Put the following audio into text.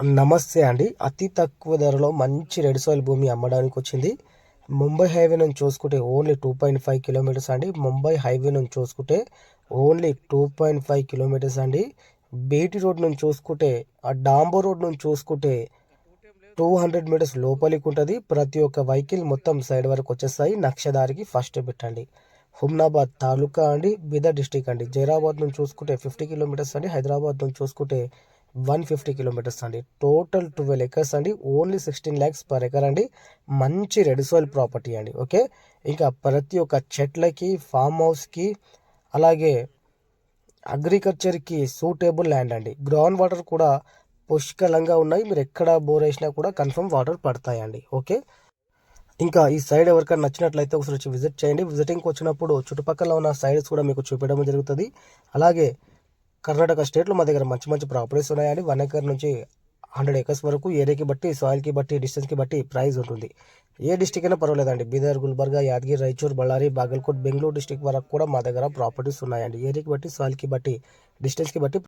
నమస్తే అండి. అతి తక్కువ ధరలో మంచి రెడ్ సాయిల్ భూమి అమ్మడానికి వచ్చింది ముంబై హైవే నుంచి చూసుకుంటే only two point five kilometres అండి. ముంబై హైవే నుంచి చూసుకుంటే only two point five kilometres అండి. బీటీ రోడ్ నుంచి చూసుకుంటే ఆ డాంబో రోడ్ నుంచి చూసుకుంటే టూ హండ్రెడ్ మీటర్స్ లోపలికి ఉంటుంది ప్రతి ఒక్క వెహికల్ మొత్తం సైడ్ వరకు వచ్చేస్తాయి. నక్షదారికి ఫస్ట్ పెట్టండి హుమ్నాబాద్ తాలూకా అండి. బీదర్ డిస్టిక్ అండి. జైరాబాద్ నుంచి చూసుకుంటే ఫిఫ్టీ కిలోమీటర్స్ అండి. హైదరాబాద్ నుంచి చూసుకుంటే వన్ ఫిఫ్టీ కిలోమీటర్స్ అండి. టోటల్ ట్వెల్వ్ ఎకర్స్ అండి. Only sixteen lakhs per acre అండి. మంచి రెడ్ సాయిల్ ప్రాపర్టీ అండి. ఓకే ఇంకా ప్రతి ఒక్క చెట్లకి ఫామ్ హౌస్కి అలాగే అగ్రికల్చర్కి సూటేబుల్ ల్యాండ్ అండి. గ్రౌండ్ వాటర్ కూడా పుష్కలంగా ఉన్నాయి. మీరు ఎక్కడ బోర్ వేసినా కూడా కన్ఫర్మ్ వాటర్ పడతాయండి ఓకే ఇంకా ఈ సైడ్ ఎవరికైనా నచ్చినట్లయితే ఒకసారి వచ్చి విజిట్ చేయండి. విజిటింగ్కి వచ్చినప్పుడు చుట్టుపక్కల ఉన్న సైడ్స్ కూడా మీకు చూపించడం జరుగుతుంది. అలాగే కర్ణాటక స్టేట్లో మా దగ్గర మంచి మంచి ప్రాపర్టీస్ ఉన్నాయండి. వన్ ఎకర్ నుంచి హండ్రెడ్ ఎకర్స్ వరకు ఏరియాకి బట్టి సాయిల్కి బట్టి డిస్టెన్స్కి బట్టి ప్రైస్ ఉంటుంది. ఏ డిస్టిక్ అయినా పర్వాలేదండి. బీదర్ గుల్బర్గా యాదగిరి రాయచూర్ బళ్ళారి బాగల్కోట్ బెంగళూరు డిస్టిక్ వరకు కూడా మా దగ్గర ప్రాపర్టీస్ ఉన్నాయండి. ఏరియాకి బట్టి సాయిల్కి బట్టి డిస్టెన్స్కి బట్టి